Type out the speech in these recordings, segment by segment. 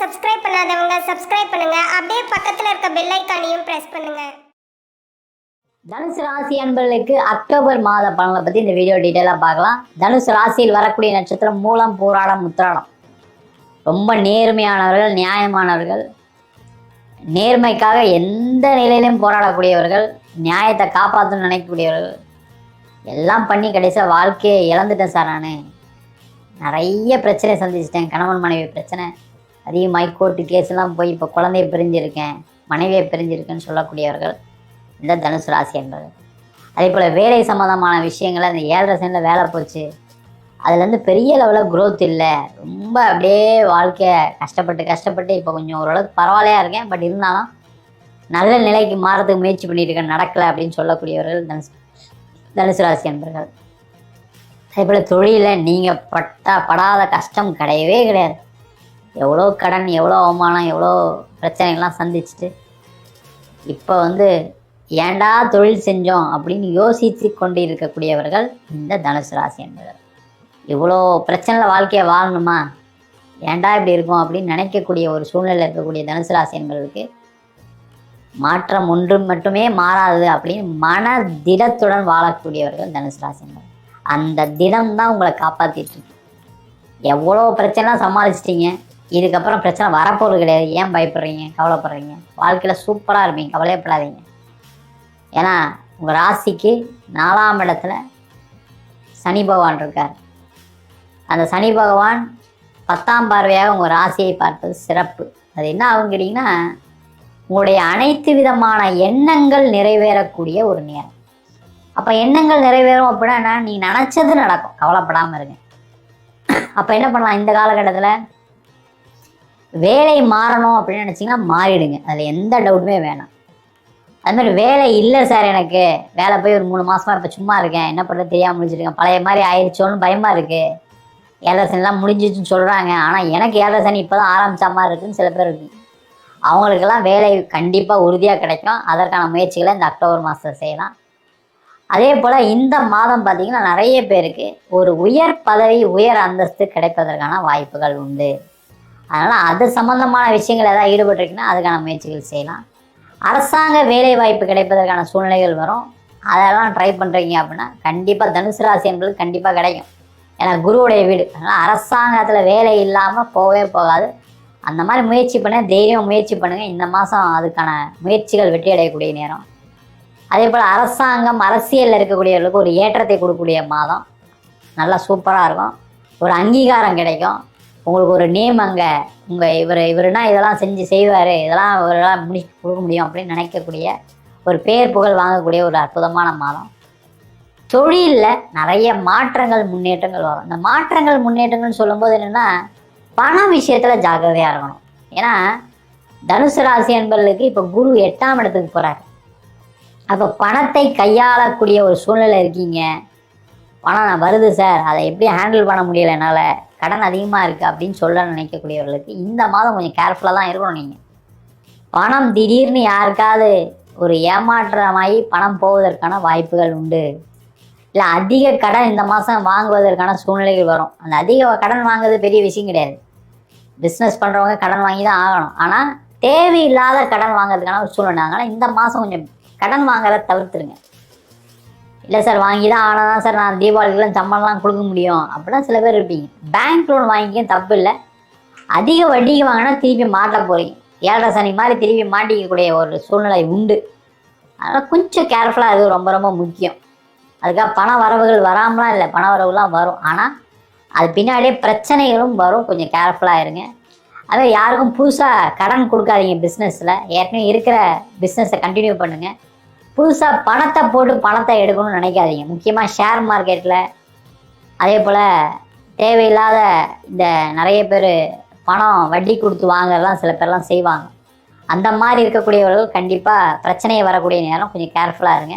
Subscribe பண்ணுங்க. அப்படியே பக்கத்துல இருக்க பெல் ஐக்கானையும் பிரஸ் பண்ணுங்க. தனுசு ராசி அன்பர்களுக்கு அக்டோபர் மாத பலனை பற்றி இந்த வீடியோ டீட்டெயிலாக பார்க்கலாம். தனுசு ராசியில் வரக்கூடிய நட்சத்திரம் மூலம் போராடம் முத்திராடம். ரொம்ப நேர்மையானவர்கள் நியாயமானவர்கள். நேர்மைக்காக எந்த நிலையிலும் போராடக்கூடியவர்கள் நியாயத்தை காப்பாற்றணும்னு நினைக்கக்கூடியவர்கள். எல்லாம் பண்ணி கடைசியாக வாழ்க்கையை இழந்துட்டேன் சார் நான். நிறைய பிரச்சனை சந்திச்சிட்டேன். கணவன் மனைவி பிரச்சனை. அதிகமாகி கோர்ட்டு கேஸ்லாம் போய் இப்போ குழந்தைய பிரிஞ்சிருக்கேன் மனைவியை பிரிஞ்சிருக்கேன்னு சொல்லக்கூடியவர்கள் இந்த தனுசு ராசி என்பது. அதே போல் வேலை சம்மந்தமான விஷயங்களை அந்த ஏழரை சனில் வேலை போச்சு. அதுலேருந்து பெரிய லெவலில் க்ரோத் இல்லை. ரொம்ப அப்படியே வாழ்க்கையை கஷ்டப்பட்டு கஷ்டப்பட்டு இப்போ கொஞ்சம் ஓரளவுக்கு பரவாயில்லையா இருக்கேன். பட் இருந்தாலும் நல்ல நிலைக்கு மாறதுக்கு முயற்சி பண்ணிட்டு இருக்கேன் நடக்கலை அப்படின்னு சொல்லக்கூடியவர்கள் தனுசு தனுசு ராசி என்பர்கள். அதே போல் தொழிலில் நீங்கள் பட்டா படாத கஷ்டம் கிடையவே கிடையாது. எவ்வளோ கடன் எவ்வளோ அவமானம் எவ்வளோ பிரச்சனைகள்லாம் சந்திச்சுட்டு இப்போ வந்து ஏன்டா தொழில் செஞ்சோம் அப்படின்னு யோசித்து கொண்டு இருக்கக்கூடியவர்கள் இந்த தனுசு ராசி என்பவர். இவ்வளோ பிரச்சனையில் வாழ்க்கையை வாழணுமா? ஏன்டா இப்படி இருக்கும் அப்படின்னு நினைக்கக்கூடிய ஒரு சூழ்நிலை இருக்கக்கூடிய தனுசு ராசி என்பவர்களுக்கு மாற்றம் ஒன்று மட்டுமே மாறாது அப்படின்னு மன திடத்துடன் வாழக்கூடியவர்கள் தனுசு ராசி என்பவர். அந்த திடம் தான் உங்களை காப்பாற்றிட்டு இருக்கு. எவ்வளோ பிரச்சனைலாம் சமாளிச்சிட்டிங்க? இதுக்கப்புறம் பிரச்சனை வரப்போகிறது கிடையாது. ஏன் பயப்படுறீங்க? கவலைப்படுறீங்க? வாழ்க்கையில் சூப்பராக இருப்பீங்க. கவலையப்படாதீங்க. ஏன்னா உங்கள் ராசிக்கு நாலாம் இடத்துல சனி பகவான் இருக்கார். அந்த சனி பகவான் பத்தாம் பார்வையாக உங்கள் ராசியை பார்ப்பது சிறப்பு. அது என்ன ஆகும் கேட்டிங்கன்னா உங்களுடைய அனைத்து விதமான எண்ணங்கள் நிறைவேறக்கூடிய ஒரு நேரம். அப்போ எண்ணங்கள் நிறைவேறும் அப்படின்னா நீ நினச்சது நடக்கும். கவலைப்படாமல் இருங்க. அப்போ என்ன பண்ணலாம்? இந்த காலகட்டத்தில் வேலை மாறணும் அப்படின்னு நினச்சிங்கன்னா மாறிடுங்க. அதில் எந்த டவுட்டுமே வேணாம். அது மாதிரி வேலை இல்லை சார் எனக்கு. வேலை போய் ஒரு மூணு மாதமாக இப்போ சும்மா இருக்கேன். என்ன பண்ணுறது தெரியாமல் முடிஞ்சிருக்கேன் பழைய மாதிரி ஆயிடுச்சோன்னு பயமாக இருக்குது ஏழரை முடிஞ்சிச்சுன்னு சொல்கிறாங்க ஆனால் எனக்கு ஏழரை இப்போ தான் ஆரம்பித்த மாதிரி இருக்குன்னு சில பேர் இருக்கு. அவங்களுக்கெல்லாம் வேலை கண்டிப்பாக உறுதியாக கிடைக்கும். அதற்கான முயற்சிகளை இந்த அக்டோபர் மாதத்தில் செய்யலாம். அதே போல் இந்த மாதம் பார்த்திங்கன்னா நிறைய பேருக்கு ஒரு உயர் பதவி உயர் அந்தஸ்து கிடைப்பதற்கான வாய்ப்புகள் உண்டு. அதனால் அது சம்மந்தமான விஷயங்கள் ஏதாவது ஈடுபட்டிருக்குன்னா அதுக்கான முயற்சிகள் செய்யலாம். அரசாங்க வேலை வாய்ப்பு கிடைப்பதற்கான சூழ்நிலைகள் வரும். அதெல்லாம் ட்ரை பண்ணுறீங்க அப்படின்னா கண்டிப்பாக தனுசு ராசி என்பது கண்டிப்பாக கிடைக்கும். ஏன்னா குருவுடைய வீடு. அதனால் அரசாங்கத்தில் வேலை இல்லாமல் போகவே போகாது. அந்த மாதிரி முயற்சி பண்ண தைரியம் முயற்சி பண்ணுங்கள் இந்த மாதம் அதுக்கான முயற்சிகள் வெற்றி அடையக்கூடிய நேரம். அதே போல் அரசாங்கம் அரசியலில் இருக்கக்கூடியவர்களுக்கு ஒரு ஏற்றத்தை கொடுக்கக்கூடிய மாதம். நல்லா சூப்பராக இருக்கும். ஒரு அங்கீகாரம் கிடைக்கும். உங்களுக்கு ஒரு நேம் அங்கே. உங்கள் இவர் இவருனா இதெல்லாம் செஞ்சு செய்வார். இதெல்லாம் இவரெல்லாம் முடிச்சு கொடுக்க முடியும் அப்படின்னு நினைக்கக்கூடிய ஒரு பேர் புகழ் வாங்கக்கூடிய ஒரு அற்புதமான மாதம். தொழிலில் நிறைய மாற்றங்கள் முன்னேற்றங்கள் வரும். இந்த மாற்றங்கள் முன்னேற்றங்கள்னு சொல்லும்போது என்னென்னா பண விஷயத்தில் ஜாக்கிரதையாக இருக்கணும். ஏன்னா தனுசு ராசி என்பவர்களுக்கு இப்போ குரு எட்டாம் இடத்துக்கு போகிறார் அப்போ பணத்தை கையாளக்கூடிய ஒரு சூழ்நிலை இருக்கீங்க. பணம் வருது சார். அதை எப்படி ஹேண்டில் பண்ண முடியல என்னால்? கடன் அதிகமாக இருக்குது அப்படின்னு சொல்ல நினைக்கக்கூடியவர்களுக்கு இந்த மாதம் கொஞ்சம் கேர்ஃபுல்லாக தான் இருக்கணும் நீங்கள் பணம் திடீர்னு யாருக்காவது ஒரு ஏமாற்றமாகி பணம் போவதற்கான வாய்ப்புகள் உண்டு. இல்லை அதிக கடன் இந்த மாதம் வாங்குவதற்கான சூழ்நிலைகள் வரும். அந்த அதிக கடன் வாங்குறது பெரிய விஷயம் கிடையாது. பிஸ்னஸ் பண்ணுறவங்க கடன் வாங்கி தான் ஆகணும். ஆனால் தேவையில்லாத கடன் வாங்குறதுக்கான ஒரு சூழ்நிலை. அதனால் இந்த மாதம் கொஞ்சம் கடன் வாங்குறத தவிர்த்துருங்க. இல்லை சார் வாங்கி தான் ஆனால் தான் சார். நான் தீபாவளிக்குலாம் சம்பளம்லாம் கொடுக்க முடியும். அப்படிலாம் சில பேர் இருப்பீங்க. பேங்க் லோன் வாங்கிக்க தப்பு இல்லை. அதிக வட்டிக்கு வாங்கினா திருப்பி மாட்ட போகிறீங்க ஏழரை சனி மாதிரி திருப்பி மாட்டிக்கக்கூடிய ஒரு சூழ்நிலை உண்டு. அதனால் கொஞ்சம் கேர்ஃபுல்லாக அது ரொம்ப ரொம்ப முக்கியம். அதுக்காக பண வரவுகள் வராமலாம் இல்லை. பண வரவுலாம் வரும். ஆனால் அது பின்னாடியே பிரச்சனைகளும் வரும். கொஞ்சம் கேர்ஃபுல்லாக இருங்க. அதே யாருக்கும் புதுசாக கடன் கொடுக்காதீங்க பிஸ்னஸில் ஏற்கனவே இருக்கிற பிஸ்னஸை கண்டினியூ பண்ணுங்கள் புதுசாக பணத்தை போட்டு பணத்தை எடுக்கணும்னு நினைக்காதீங்க. முக்கியமாக ஷேர் மார்க்கெட்டில் அதே போல் தேவையில்லாத இந்த நிறைய பேர் பணம் வட்டி கொடுத்து வாங்கலாம் சில பேர்லாம் செய்வாங்க. அந்த மாதிரி இருக்கக்கூடியவர்கள் கண்டிப்பாக பிரச்சனையை வரக்கூடிய நேரம் கொஞ்சம் கேர்ஃபுல்லாக இருங்க.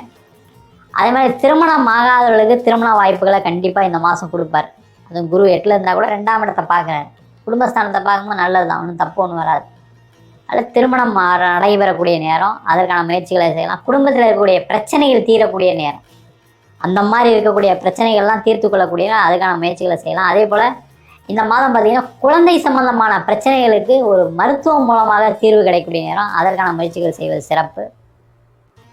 அதே மாதிரி திருமணம் ஆகாதவர்களுக்கு திருமண வாய்ப்புகளை கண்டிப்பாக இந்த மாதம் கொடுப்பார். அதுவும் குரு எட்டில் இருந்தால் கூட ரெண்டாம் இடத்தை பார்க்குறாரு. குடும்பஸ்தானத்தை பார்க்கும்போது நல்லது தான் ஒன்றும் தப்பு ஒன்றும் வராது. அதில் திருமணம் மாற- நடைபெறக்கூடிய நேரம் அதற்கான முயற்சிகளை செய்யலாம். குடும்பத்தில் இருக்கக்கூடிய பிரச்சனைகள் தீரக்கூடிய நேரம். அந்த மாதிரி இருக்கக்கூடிய பிரச்சனைகள்லாம் தீர்த்து கொள்ளக்கூடிய அதுக்கான முயற்சிகளை செய்யலாம். அதே போல் இந்த மாதம் பார்த்தீங்கன்னா குழந்தை சம்பந்தமான பிரச்சனைகளுக்கு ஒரு மருத்துவம் மூலமாக தீர்வு கிடைக்கக்கூடிய நேரம். அதற்கான முயற்சிகள் செய்வது சிறப்பு.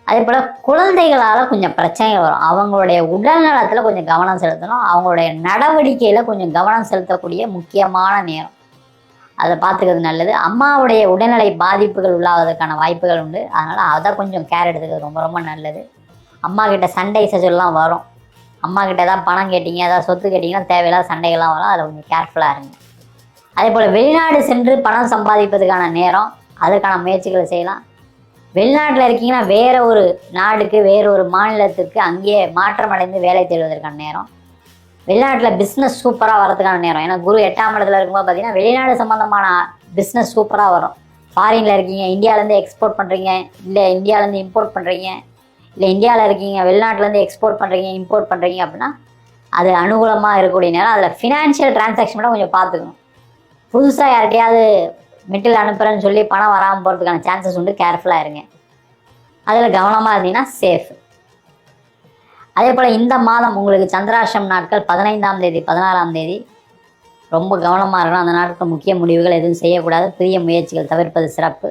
அதே போல் குழந்தைகளால் கொஞ்சம் பிரச்சனைகள் வரும். அவங்களுடைய உடல் நலத்தில் கொஞ்சம் கவனம் செலுத்தணும். அவங்களுடைய நடவடிக்கையில் கொஞ்சம் கவனம் செலுத்தக்கூடிய முக்கியமான நேரம். அதை பார்த்துக்கிறது நல்லது. அம்மாவுடைய உடல்நிலை பாதிப்புகள் உள்ளாவதற்கான வாய்ப்புகள் உண்டு. அதனால் அதை கொஞ்சம் கேர் எடுத்துக்கிறது ரொம்ப ரொம்ப நல்லது. அம்மா கிட்ட சண்டை சச்சல்லாம் வரும். அம்மா கிட்ட ஏதாவது பணம் கேட்டீங்க ஏதாவது சொத்து கேட்டிங்கன்னா தேவையில்லாத சண்டைகள்லாம் வரும். அதில் கொஞ்சம் கேர்ஃபுல்லாக இருங்க. அதே போல் வெளிநாடு சென்று பணம் சம்பாதிப்பதற்கான நேரம் அதற்கான முயற்சிகளை செய்யலாம். வெளிநாட்டில் இருக்கீங்கன்னா வேறு ஒரு நாடுக்கு வேறு ஒரு மாநிலத்துக்கு அங்கேயே மாற்றமடைந்து வேலை தேடுவதற்கான நேரம். வெளிநாட்டில் பிஸ்னஸ் சூப்பராக வரதுக்கான நேரம். ஏன்னா குரு எட்டாம் இடத்துல இருக்கும்போது பார்த்தீங்கன்னா வெளிநாடு சம்மந்தமான பிஸ்னஸ் சூப்பராக வரும். ஃபாரினில் இருக்கீங்க இந்தியாவிலேருந்து எக்ஸ்போர்ட் பண்ணுறீங்க இல்லை இந்தியாவிலேருந்து இம்போர்ட் பண்ணுறீங்க இல்லை இந்தியாவில் இருக்கீங்க வெளிநாட்டிலேருந்து எக்ஸ்போர்ட் பண்ணுறீங்க இம்போர்ட் பண்ணுறீங்க அப்படின்னா அது அனுகூலமாக இருக்கக்கூடிய நேரம். அதில் ஃபினான்ஷியல் டிரான்சாக்ஷன் கொஞ்சம் பார்த்துக்கணும். புதுசாக யார்கிட்டையாவது மெட்டில் அனுப்புகிறேன்னு சொல்லி பணம் வராமல் போகிறதுக்கான சான்சஸ் உண்டு. கேர்ஃபுல்லாக இருங்க. அதில் கவனமாக இருந்தீங்கன்னா சேஃப் அதே போல் இந்த மாதம் உங்களுக்கு சந்திராஷ்டம் நாட்கள் பதினைந்தாம் தேதி பதினாறாம் தேதி. ரொம்ப கவனமாக இருக்கணும். அந்த நாட்கள் முக்கிய முடிவுகள் எதுவும் செய்யக்கூடாது. புதிய முயற்சிகள் தவிர்ப்பது சிறப்பு.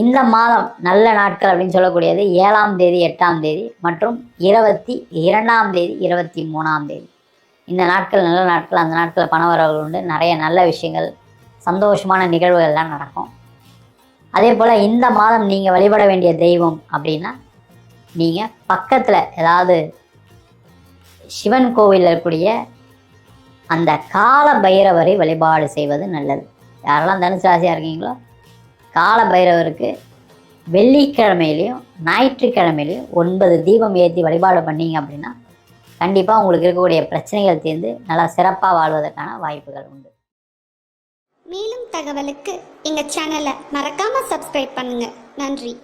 இந்த மாதம் நல்ல நாட்கள் அப்படின்னு சொல்லக்கூடியது ஏழாம் தேதி எட்டாம் தேதி மற்றும் இருபத்தி இரண்டாம் தேதி இருபத்தி மூணாம் தேதி. இந்த நாட்கள் நல்ல நாட்கள். அந்த நாட்களில் பணவரவுகள் உண்டு. நிறைய நல்ல விஷயங்கள் சந்தோஷமான நிகழ்வுகள்லாம் நடக்கும். அதே போல் இந்த மாதம் நீங்கள் வழிபட வேண்டிய தெய்வம் அப்படின்னா நீங்கள் பக்கத்தில் ஏதாவது சிவன் கோவிலில் இருக்கக்கூடிய அந்த கால பைரவரை வழிபாடு செய்வது நல்லது. யாரெல்லாம் தனுசு ராசியாக இருக்கீங்களோ? கால பைரவருக்கு வெள்ளிக்கிழமையிலையும் ஞாயிற்றுக்கிழமையிலையும் ஒன்பது தீபம் ஏற்றி வழிபாடு பண்ணீங்க அப்படின்னா கண்டிப்பாக உங்களுக்கு இருக்கக்கூடிய பிரச்சனைகள் தீர்ந்து நல்லா சிறப்பாக வாழ்வதற்கான வாய்ப்புகள் உண்டு. மேலும் தகவலுக்கு எங்கள் சேனலை மறக்காமல் சப்ஸ்கிரைப் பண்ணுங்கள் நன்றி.